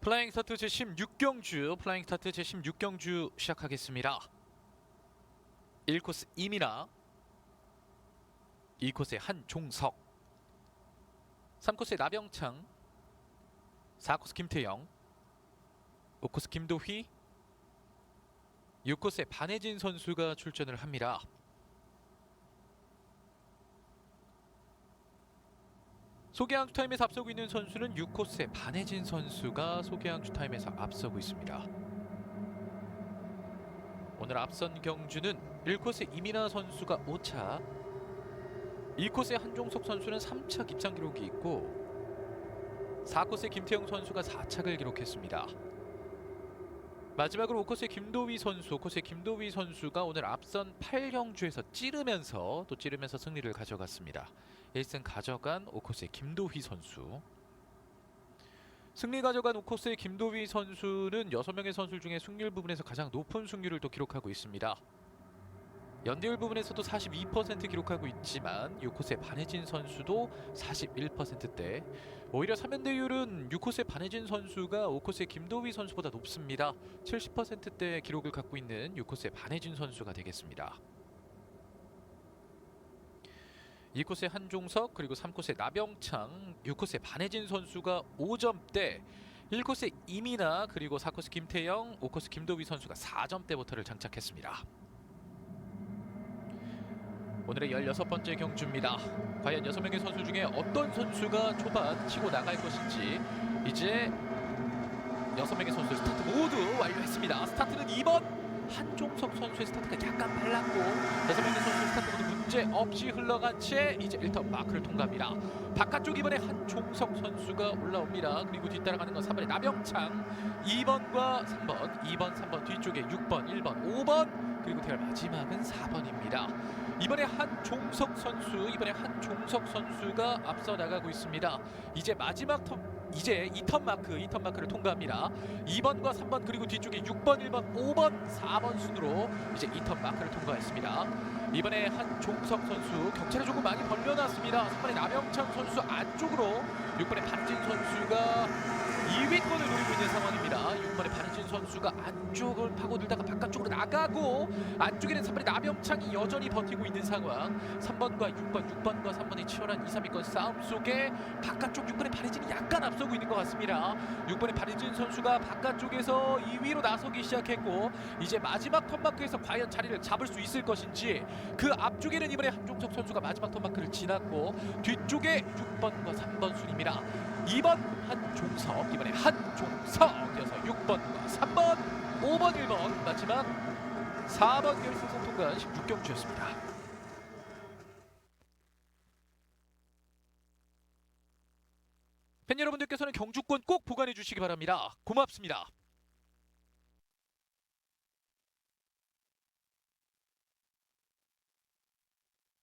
플라잉 스타트 제16경주 플라잉 스타트 제16경주 시작하겠습니다. 1코스 이민아 2코스의 한종석 3코스의 나병창 4코스 김태영 5코스 김도휘 6코스의 반혜진 선수가 출전을 합니다. 소개항주 타임에서 앞서고 있는 선수는 6코스의 반혜진 선수가 소개항주 타임에서 앞서고 있습니다. 오늘 앞선 경주는 1코스의 이민아 선수가 5차 2코스의 한종석 선수는 3차 입장 기록이 있고 4코스의 김태형 선수가 4착을 기록했습니다. 마지막으로 5코스의 김도휘 선수, 5코스의 김도휘 선수가 오늘 앞선 8경주에서 찌르면서 또 찌르면서 승리를 가져갔습니다. 1승 가져간 5코스의 김도휘 선수. 승리 가져간 5코스의 김도휘 선수는 6명의 선수 중에 승률 부분에서 가장 높은 승률을 또 기록하고 있습니다. 연대율 부분에서도 42% 기록하고 있지만 6코스의 반혜진 선수도 41%대 오히려 3연대율은 6코스의 반혜진 선수가 5코스의 김도휘 선수보다 높습니다. 70%대 기록을 갖고 있는 6코스의 반혜진 선수가 되겠습니다. 2코스의 한종석 그리고 3코스의 나병창 6코스의 반혜진 선수가 5점대 1코스의 이민아 그리고 4코스 김태영 5코스 김도휘 선수가 4점대부터를 장착했습니다. 오늘의 16번째 경주입니다. 과연 6명의 선수 중에 어떤 선수가 초반 치고 나갈 것인지 이제 6명의 선수 스타트 모두 완료했습니다. 스타트는 2번 한종석 선수의 스타트가 약간 빨랐고 6명의 선수 스타트 모두 문제 없이 흘러간 채 이제 1턴 마크를 통과합니다. 바깥쪽 이번에 한종석 선수가 올라옵니다. 그리고 뒤따라가는 건 3번의 나병창 2번과 3번 2번 3번 뒤쪽에 6번 1번 5번 그리고 대결 마지막은 4번입니다. 이번에 한종석 선수 이번에 한종석 선수가 앞서 나가고 있습니다. 이제 마지막 턴 이제 2턴 마크 2턴 마크를 통과합니다. 2번과 3번 그리고 뒤쪽에 6번 1번 5번 4번 순으로 이제 2턴 마크를 통과했습니다. 이번에 한종석 선수 격차를 조금 많이 벌려놨습니다. 3번의 남영창 선수 안쪽으로 6번의 반진 선수가 2위권 선수가 안쪽을 파고들다가 바깥쪽으로 나가고 안쪽에는 3번의 남영창이 여전히 버티고 있는 상황. 3번과 6번, 6번과 3번의 치열한 2, 3위권 싸움 속에 바깥쪽 6번의 반혜진이 약간 앞서고 있는 것 같습니다. 6번의 반혜진 선수가 바깥쪽에서 2위로 나서기 시작했고 이제 마지막 턴마크에서 과연 자리를 잡을 수 있을 것인지 그 앞쪽에는 이번에 한종석 선수가 마지막 턴마크를 지났고 뒤쪽에 6번과 3번 순입니다. 2번 한종석 이번에 한종석 이어서 6번과 3번 5번 1번 마지막 4번 결승선 통과한 16경주였습니다. 팬 여러분들께서는 경주권 꼭 보관해 주시기 바랍니다. 고맙습니다.